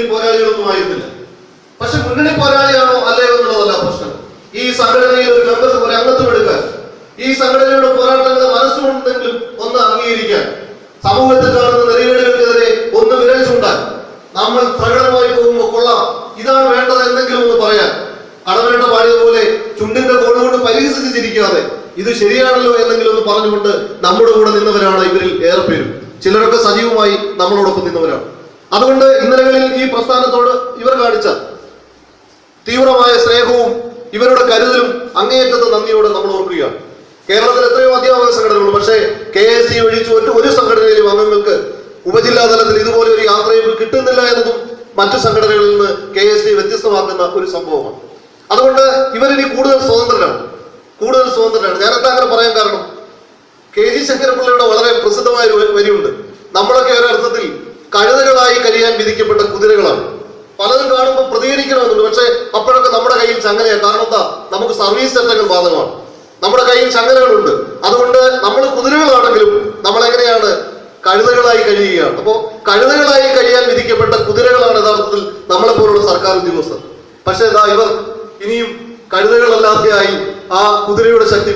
മുന്നണി പോരാളികളൊന്നും ആയിരുന്നില്ല. പക്ഷെ മുന്നണി പോരാളിയാണോ അല്ലയോ എന്നുള്ളതല്ല പ്രശ്നം. ഈ സംഘടനയിൽ ഒരു മെമ്പർ ഒരു അംഗത്വം എടുക്കാൻ ഈ സംഘടനയുടെ പോരാട്ടങ്ങൾ മനസ്സുണ്ടെങ്കിലും ഒന്ന് അംഗീകരിക്കാൻ സമൂഹത്തിൽ കാണുന്ന നെറികേടുകൾക്കെതിരെ ഒന്ന് വിരൽ ചൂണ്ടാൻ നമ്മൾ പ്രകടനമായി പോകുമ്പോൾ കൊള്ളാം. ഇതാണ് വേണ്ടത് എന്തെങ്കിലും ഒന്ന് പറയാൻ. കടവേണ്ട പാടിയതുപോലെ ചുണ്ടിന്റെ കോടുകൊണ്ട് പരിഹസിച്ച് ചിരിക്കാതെ ഇത് ശരിയാണല്ലോ എന്നെങ്കിലും ഒന്ന് പറഞ്ഞുകൊണ്ട് നമ്മുടെ കൂടെ നിന്നവരാണ് ഇവരിൽ ഏറെ പേരും. ചിലരൊക്കെ സജീവമായി നമ്മളോടൊപ്പം നിന്നവരാണ്. അതുകൊണ്ട് ഇന്നലകളിൽ ഈ പ്രസ്ഥാനത്തോട് ഇവർ കാണിച്ച തീവ്രമായ സ്നേഹവും ഇവരുടെ കരുതലും അങ്ങേയറ്റത്തെ നന്ദിയോട് നമ്മൾ ഓർക്കുകയാണ് കേരളത്തിൽ എത്രയോ അധ്യാപക സംഘടനകളുണ്ട്. പക്ഷേ കെ എസ് സി ഒഴിച്ച് ഒറ്റ ഒരു സംഘടനയിലും അംഗങ്ങൾക്ക് ഉപജില്ലാ തലത്തിൽ ഇതുപോലെ ഒരു യാത്രയും കിട്ടുന്നില്ല എന്നതും മറ്റു സംഘടനകളിൽ നിന്ന് കെ എസ് സി വ്യത്യസ്തമാക്കുന്ന ഒരു സംഭവമാണ്. അതുകൊണ്ട് ഇവരിനി കൂടുതൽ സ്വതന്ത്രരാണ്. കൂടുതൽ സ്വതന്ത്രരാണ്. എന്താ അങ്ങനെ പറയാൻ കാരണം? കെ ജി ശങ്കരപിള്ളയുടെ വളരെ പ്രസിദ്ധമായ ഒരു വരിയുണ്ട്. നമ്മളൊക്കെ ഒരർത്ഥത്തിൽ കഴുതകളായി കഴിയാൻ വിധിക്കപ്പെട്ട കുതിരകളാണ്. പലതും കാണുമ്പോൾ പ്രതികരിക്കണമെന്നുണ്ട്. പക്ഷേ അപ്പോഴൊക്കെ നമ്മുടെ കയ്യിൽ ചങ്ങലയാണ്. കാരണം എന്താ? നമുക്ക് സർവീസ് സെന്ററുകൾ ബാധകമാണ്. നമ്മുടെ കയ്യിൽ ചങ്ങലകളുണ്ട്. അതുകൊണ്ട് നമ്മൾ കുതിരകളാണെങ്കിലും നമ്മൾ എങ്ങനെയാണ് കഴുതകളായി കഴിയുകയാണ്. അപ്പോൾ കഴുതകളായി കഴിയാൻ വിധിക്കപ്പെട്ട കുതിരകളാണ് യഥാർത്ഥത്തിൽ നമ്മളെ പോലുള്ള സർക്കാർ ഉദ്യോഗസ്ഥർ. പക്ഷേ ഇതാ ഇവർ ഇനിയും കഴുതകളല്ലാതെയായി ആ കുതിരയുടെ ശക്തി